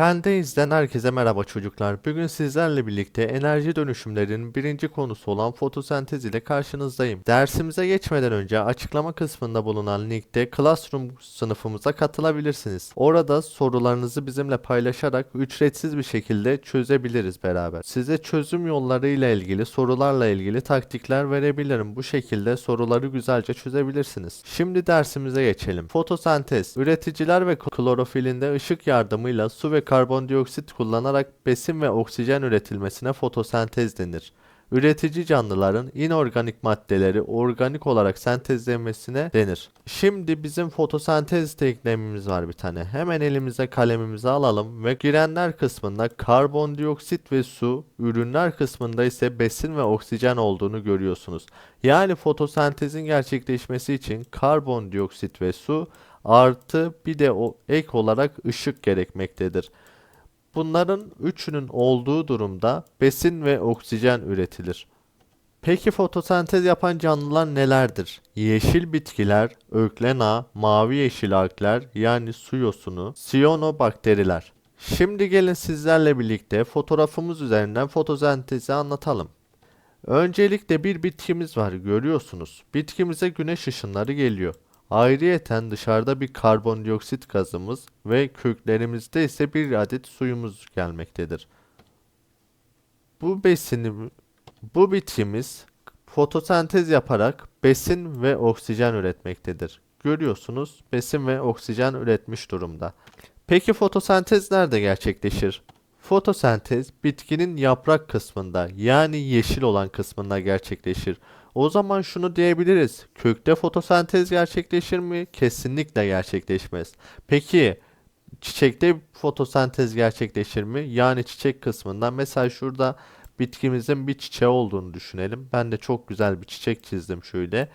Fendeiz'den herkese merhaba çocuklar. Bugün sizlerle birlikte enerji dönüşümlerinin birinci konusu olan fotosentez ile karşınızdayım. Dersimize geçmeden önce açıklama kısmında bulunan linkte Classroom sınıfımıza katılabilirsiniz. Orada sorularınızı bizimle paylaşarak ücretsiz bir şekilde çözebiliriz beraber. Size çözüm yolları ile ilgili sorularla ilgili taktikler verebilirim. Bu şekilde soruları güzelce çözebilirsiniz. Şimdi dersimize geçelim. Fotosentez, üreticiler ve klorofilinde ışık yardımıyla su ve karbondioksit kullanarak besin ve oksijen üretilmesine fotosentez denir. Üretici canlıların inorganik maddeleri organik olarak sentezlenmesine denir. Şimdi bizim fotosentez teknemimiz var bir tane. Hemen elimize kalemimizi alalım ve girenler kısmında karbondioksit ve su, ürünler kısmında ise besin ve oksijen olduğunu görüyorsunuz. Yani fotosentezin gerçekleşmesi için karbondioksit ve su artı bir de o ek olarak ışık gerekmektedir. Bunların üçünün olduğu durumda besin ve oksijen üretilir. Peki fotosentez yapan canlılar nelerdir? Yeşil bitkiler, öklena, mavi yeşil algler yani su yosunu, siyonobakteriler. Şimdi gelin sizlerle birlikte fotoğrafımız üzerinden fotosentezi anlatalım. Öncelikle bir bitkimiz var görüyorsunuz. Bitkimize güneş ışınları geliyor. Ayrıyeten dışarıda bir karbondioksit gazımız ve köklerimizde ise bir adet suyumuz gelmektedir. Bu besini bu bitkimiz fotosentez yaparak besin ve oksijen üretmektedir. Görüyorsunuz besin ve oksijen üretmiş durumda. Peki fotosentez nerede gerçekleşir? Fotosentez bitkinin yaprak kısmında yani yeşil olan kısmında gerçekleşir. O zaman şunu diyebiliriz. Kökte fotosentez gerçekleşir mi? Kesinlikle gerçekleşmez. Peki çiçekte fotosentez gerçekleşir mi? Yani çiçek kısmında mesela şurada bitkimizin bir çiçeği olduğunu düşünelim. Ben de çok güzel bir çiçek çizdim şöyle.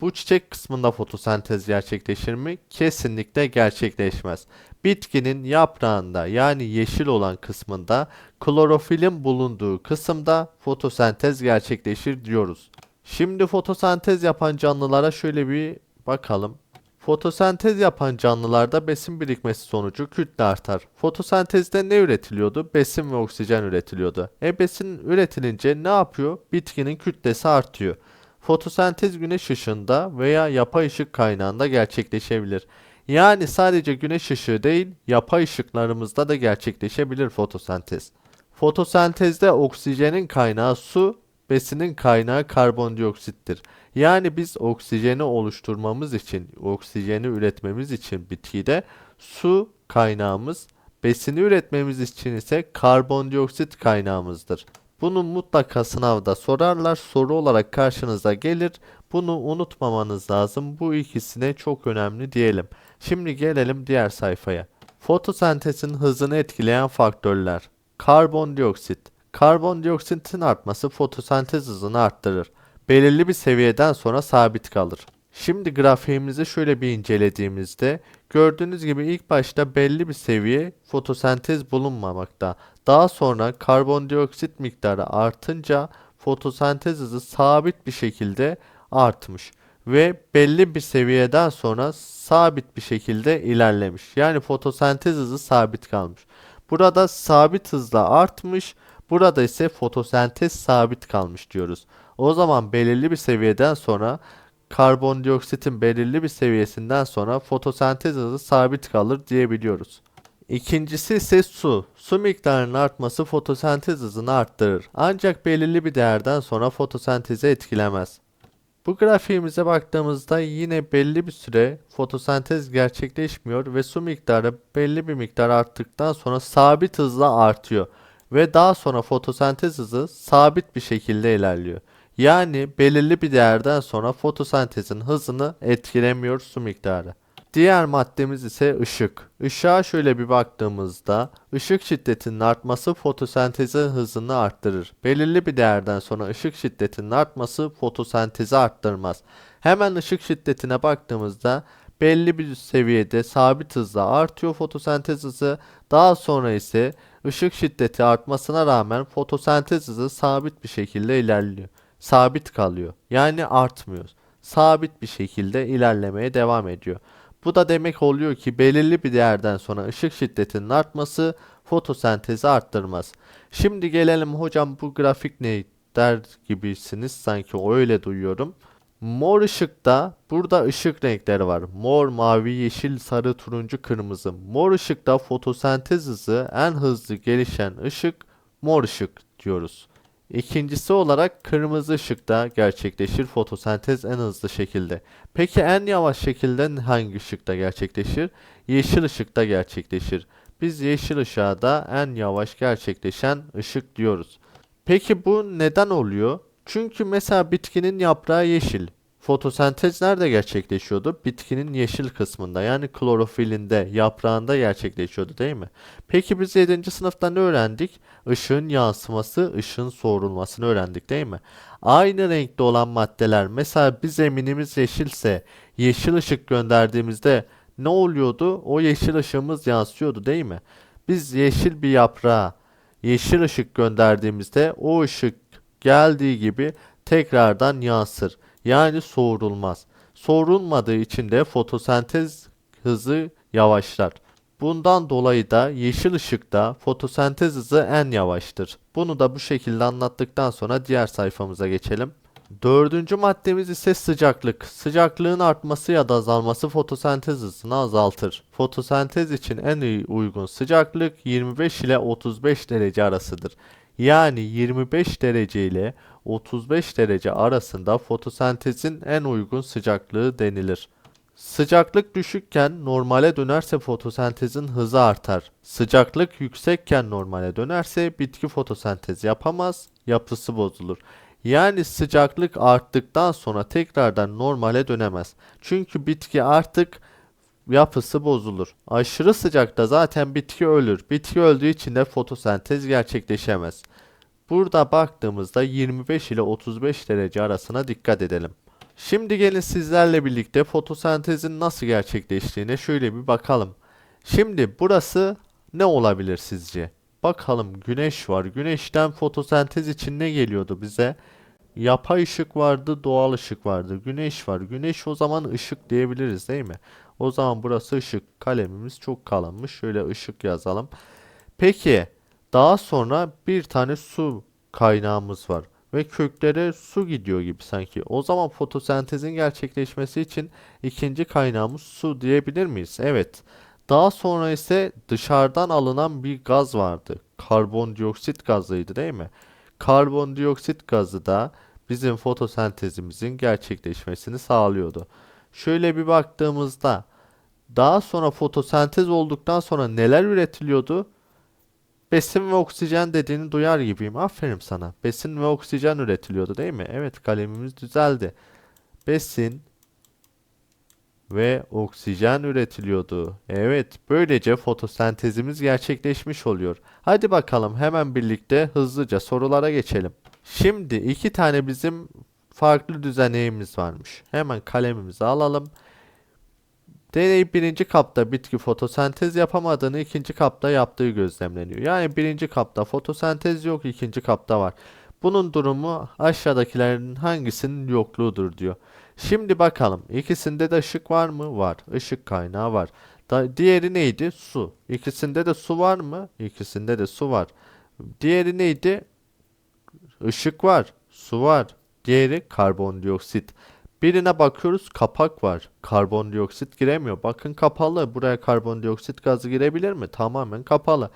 Bu çiçek kısmında fotosentez gerçekleşir mi? Kesinlikle gerçekleşmez. Bitkinin yaprağında yani yeşil olan kısmında klorofilin bulunduğu kısımda fotosentez gerçekleşir diyoruz. Şimdi fotosentez yapan canlılara şöyle bir bakalım. Fotosentez yapan canlılarda besin birikmesi sonucu kütle artar. Fotosentezde ne üretiliyordu? Besin ve oksijen üretiliyordu. E besin üretilince ne yapıyor? Bitkinin kütlesi artıyor. Fotosentez güneş ışığında veya yapay ışık kaynağında gerçekleşebilir. Yani sadece güneş ışığı değil, yapay ışıklarımızda da gerçekleşebilir fotosentez. Fotosentezde oksijenin kaynağı su, besinin kaynağı karbondioksittir. Yani biz oksijeni oluşturmamız için, oksijeni üretmemiz için bitkide su kaynağımız, besini üretmemiz için ise karbondioksit kaynağımızdır. Bunu mutlaka sınavda sorarlar. Soru olarak karşınıza gelir. Bunu unutmamanız lazım. Bu ikisine çok önemli diyelim. Şimdi gelelim diğer sayfaya. Fotosentezin hızını etkileyen faktörler. Karbondioksit. Karbondioksitin artması fotosentez hızını arttırır. Belirli bir seviyeden sonra sabit kalır. Şimdi grafiğimizi şöyle bir incelediğimizde gördüğünüz gibi ilk başta belli bir seviye fotosentez bulunmamakta. Daha sonra karbondioksit miktarı artınca fotosentez hızı sabit bir şekilde artmış ve belli bir seviyeden sonra sabit bir şekilde ilerlemiş. Yani fotosentez hızı sabit kalmış. Burada sabit hızla artmış, burada ise fotosentez sabit kalmış diyoruz. O zaman belirli bir seviyeden sonra karbondioksitin belirli bir seviyesinden sonra fotosentez hızı sabit kalır diyebiliyoruz. İkincisi ise su. Su miktarının artması fotosentez hızını arttırır. Ancak belirli bir değerden sonra fotosentezi etkilemez. Bu grafiğimize baktığımızda yine belli bir süre fotosentez gerçekleşmiyor ve su miktarı belli bir miktar arttıktan sonra sabit hızla artıyor ve daha sonra fotosentez hızı sabit bir şekilde ilerliyor. Yani belirli bir değerden sonra fotosentezin hızını etkilemiyor su miktarı. Diğer maddemiz ise ışık. Işığa şöyle bir baktığımızda ışık şiddetinin artması fotosentezi hızını arttırır. Belirli bir değerden sonra ışık şiddetinin artması fotosentezi arttırmaz. Hemen ışık şiddetine baktığımızda belli bir seviyede sabit hızla artıyor fotosentez hızı. Daha sonra ise ışık şiddeti artmasına rağmen fotosentez hızı sabit bir şekilde ilerliyor. Sabit kalıyor. Yani artmıyor. Sabit bir şekilde ilerlemeye devam ediyor. Bu da demek oluyor ki belirli bir değerden sonra ışık şiddetinin artması fotosentezi arttırmaz. Şimdi gelelim hocam bu grafik ne der gibisiniz sanki öyle duyuyorum. Mor ışıkta burada ışık renkleri var. Mor, mavi, yeşil, sarı, turuncu, kırmızı. Mor ışıkta fotosentez hızı en hızlı gelişen ışık mor ışık diyoruz. İkincisi olarak kırmızı ışıkta gerçekleşir fotosentez en hızlı şekilde. Peki en yavaş şekilde hangi ışıkta gerçekleşir? Yeşil ışıkta gerçekleşir. Biz yeşil ışığa da en yavaş gerçekleşen ışık diyoruz. Peki bu neden oluyor? Çünkü mesela bitkinin yaprağı yeşil. Fotosentez nerede gerçekleşiyordu? Bitkinin yeşil kısmında yani klorofilinde, yaprağında gerçekleşiyordu değil mi? Peki biz 7. sınıfta ne öğrendik? Işığın yansıması, ışığın soğurulmasını öğrendik değil mi? Aynı renkte olan maddeler mesela bir zeminimiz yeşilse yeşil ışık gönderdiğimizde ne oluyordu? O yeşil ışığımız yansıyordu değil mi? Biz yeşil bir yaprağa yeşil ışık gönderdiğimizde o ışık geldiği gibi tekrardan yansır. Yani soğurulmaz. Soğurulmadığı için de fotosentez hızı yavaşlar. Bundan dolayı da yeşil ışıkta fotosentez hızı en yavaştır. Bunu da bu şekilde anlattıktan sonra diğer sayfamıza geçelim. Dördüncü maddemiz ise sıcaklık. Sıcaklığın artması ya da azalması fotosentez hızını azaltır. Fotosentez için en iyi uygun sıcaklık 25 ile 35 derece arasıdır. Yani 25 derece ile 35 derece arasında fotosentezin en uygun sıcaklığı denilir. Sıcaklık düşükken normale dönerse fotosentezin hızı artar. Sıcaklık yüksekken normale dönerse bitki fotosentez yapamaz, yapısı bozulur. Yani sıcaklık arttıktan sonra tekrardan normale dönemez. Çünkü bitki artık yapısı bozulur. Aşırı sıcakta zaten bitki ölür. Bitki öldüğü için de fotosentez gerçekleşemez. Burada baktığımızda 25 ile 35 derece arasına dikkat edelim. Şimdi gelin sizlerle birlikte fotosentezin nasıl gerçekleştiğine şöyle bir bakalım. Şimdi burası ne olabilir sizce? Bakalım güneş var. Güneşten fotosentez için ne geliyordu bize? Yapay ışık vardı, doğal ışık vardı. Güneş var. Güneş o zaman ışık diyebiliriz değil mi? O zaman burası ışık. Kalemimiz çok kalınmış. Şöyle ışık yazalım. Peki daha sonra bir tane su kaynağımız var ve köklere su gidiyor gibi sanki. O zaman fotosentezin gerçekleşmesi için ikinci kaynağımız su diyebilir miyiz? Evet. Daha sonra ise dışarıdan alınan bir gaz vardı. Karbondioksit gazıydı değil mi? Karbondioksit gazı da bizim fotosentezimizin gerçekleşmesini sağlıyordu. Şöyle bir baktığımızda daha sonra fotosentez olduktan sonra neler üretiliyordu? Besin ve oksijen dediğini duyar gibiyim. Aferin sana. Besin ve oksijen üretiliyordu değil mi? Evet kalemimiz düzeldi. Besin ve oksijen üretiliyordu. Evet, böylece fotosentezimiz gerçekleşmiş oluyor. Hadi bakalım hemen birlikte hızlıca sorulara geçelim. Şimdi iki tane bizim farklı düzeneyimiz varmış. Hemen kalemimizi alalım. Deney birinci kapta bitki fotosentez yapamadığını ikinci kapta yaptığı gözlemleniyor. Yani birinci kapta fotosentez yok, ikinci kapta var. Bunun durumu aşağıdakilerin hangisinin yokluğudur diyor. Şimdi bakalım ikisinde de ışık var mı? Var. Işık kaynağı var. Da, diğeri neydi? Su. İkisinde de su var mı? İkisinde de su var. Diğeri neydi? Işık var. Su var. Diğeri karbondioksit. Birine bakıyoruz kapak var. Karbondioksit giremiyor. Bakın kapalı. Buraya karbondioksit gazı girebilir mi? Tamamen kapalı.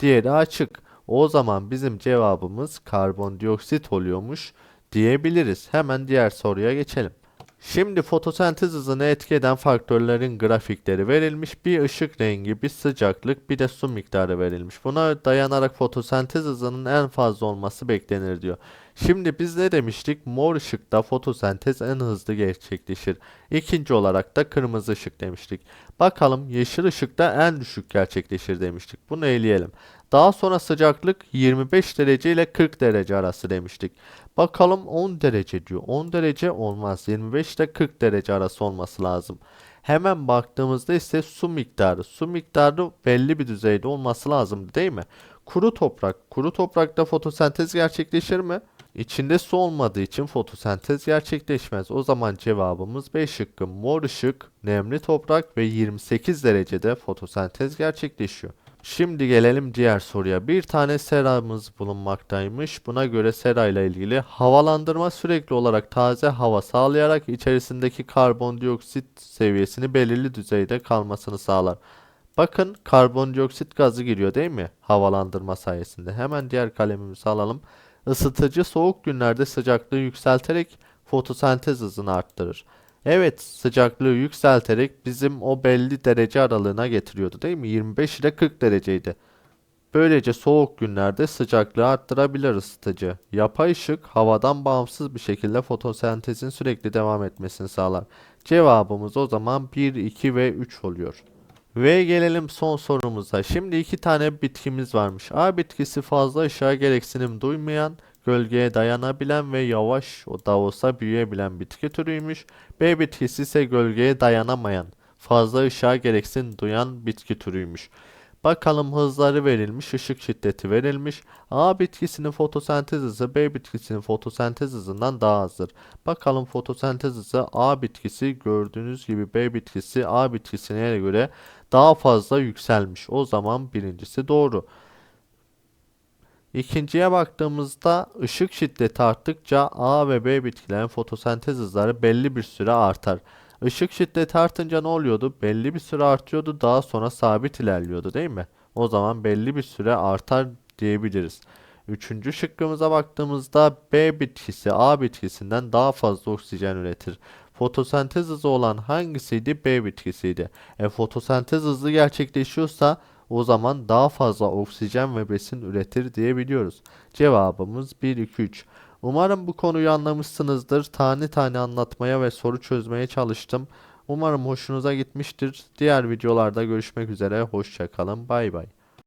Diğeri açık. O zaman bizim cevabımız karbondioksit oluyormuş diyebiliriz. Hemen diğer soruya geçelim. Şimdi fotosentez hızını etki eden faktörlerin grafikleri verilmiş. Bir ışık rengi, bir sıcaklık, bir de su miktarı verilmiş. Buna dayanarak fotosentez hızının en fazla olması beklenir diyor. Şimdi biz ne demiştik? Mor ışıkta fotosentez en hızlı gerçekleşir. İkinci olarak da kırmızı ışık demiştik. Bakalım yeşil ışıkta en düşük gerçekleşir demiştik. Bunu eleyelim. Daha sonra sıcaklık 25 derece ile 40 derece arası demiştik. Bakalım 10 derece diyor. 10 derece olmaz. 25 ile 40 derece arası olması lazım. Hemen baktığımızda ise su miktarı. Su miktarı belli bir düzeyde olması lazım değil mi? Kuru toprak. Kuru toprakta fotosentez gerçekleşir mi? İçinde su olmadığı için fotosentez gerçekleşmez. O zaman cevabımız B şıkkı mor ışık, nemli toprak ve 28 derecede fotosentez gerçekleşiyor. Şimdi gelelim diğer soruya. Bir tane seramız bulunmaktaymış. Buna göre sera ile ilgili havalandırma sürekli olarak taze hava sağlayarak içerisindeki karbondioksit seviyesini belirli düzeyde kalmasını sağlar. Bakın karbondioksit gazı giriyor değil mi? Havalandırma sayesinde. Hemen diğer kalemimizi alalım. Isıtıcı soğuk günlerde sıcaklığı yükselterek fotosentez hızını arttırır. Evet, sıcaklığı yükselterek bizim o belli derece aralığına getiriyordu değil mi? 25 ile 40 dereceydi. Böylece soğuk günlerde sıcaklığı arttırabilir ısıtıcı. Yapay ışık havadan bağımsız bir şekilde fotosentezin sürekli devam etmesini sağlar. Cevabımız o zaman 1, 2 ve 3 oluyor. Ve gelelim son sorumuza. Şimdi iki tane bitkimiz varmış. A bitkisi fazla ışığa gereksinim duymayan, gölgeye dayanabilen ve yavaş o da olsa büyüyebilen bitki türüymüş. B bitkisi ise gölgeye dayanamayan, fazla ışığa gereksinim duyan bitki türüymüş. Bakalım hızları verilmiş, ışık şiddeti verilmiş. A bitkisinin fotosentez hızı B bitkisinin fotosentez hızından daha azdır. Bakalım fotosentez hızı A bitkisi gördüğünüz gibi B bitkisi A bitkisine göre daha fazla yükselmiş. O zaman birincisi doğru. İkinciye baktığımızda ışık şiddeti arttıkça A ve B bitkilerin fotosentez hızları belli bir süre artar. Işık şiddeti artınca ne oluyordu? Belli bir süre artıyordu, daha sonra sabit ilerliyordu değil mi? O zaman belli bir süre artar diyebiliriz. Üçüncü şıkkımıza baktığımızda B bitkisi A bitkisinden daha fazla oksijen üretir. Fotosentez hızı olan hangisiydi? B bitkisiydi. E fotosentez hızlı gerçekleşiyorsa o zaman daha fazla oksijen ve besin üretir diyebiliyoruz. Cevabımız 1, 2, 3. Umarım bu konuyu anlamışsınızdır. Tane tane anlatmaya ve soru çözmeye çalıştım. Umarım hoşunuza gitmiştir. Diğer videolarda görüşmek üzere. Hoşçakalın. Bay bay.